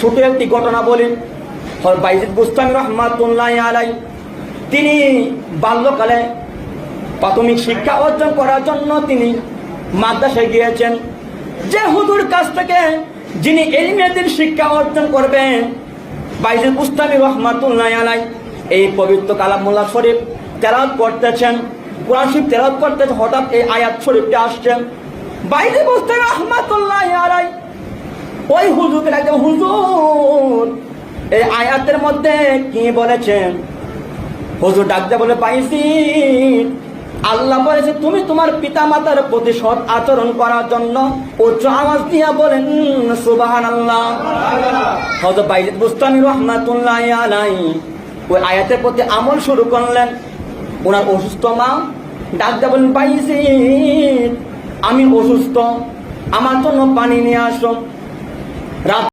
ছোট একটি ঘটনা বলি। বাইজিদ বুস্তামি রহমাতুল্লাহ আলাই, তিনি বাল্যকালে প্রাথমিক শিক্ষা অর্জন করার জন্য তিনি মাদ্রাসায় গিয়েছেন। যে হুদুর কাছ থেকে যিনি এলিমেদিন শিক্ষা অর্জন করবেন, বাইজিদ বুস্তামি রহমাতুল্লাহ আলাই, এই পবিত্র কালামুল্লাহ শরীফ তেলাওয়াত করতেছেন। কোরআন শরীফ তেলাওয়াত করতেছেন, হঠাৎ এই আয়াত শরীফটা আসছেন বাইজিদ বুস্তামি রহমাতুল্লাহ আলাই ডাকতে হুজুর, এই আয়াতের মধ্যে কি বলেছেন? হুজুর ডাকতে বলে, পাইছি। আল্লাহ বলেছে, তুমি তোমার পিতা মাতার প্রতি সৎ আচরণ করার জন্য উচ্চ আওয়াজ দিয়া বলেন সুবাহান আল্লাহ বাইজিদ বুস্তামি রহমাতুল্লাহ আলাই ওই আয়াতের প্রতি আমল শুরু করলেন। ওনার অসুস্থ মা ডাকতে বলেন, পাইছি, আমি অসুস্থ, আমার জন্য পানি নিয়ে আসো। রাত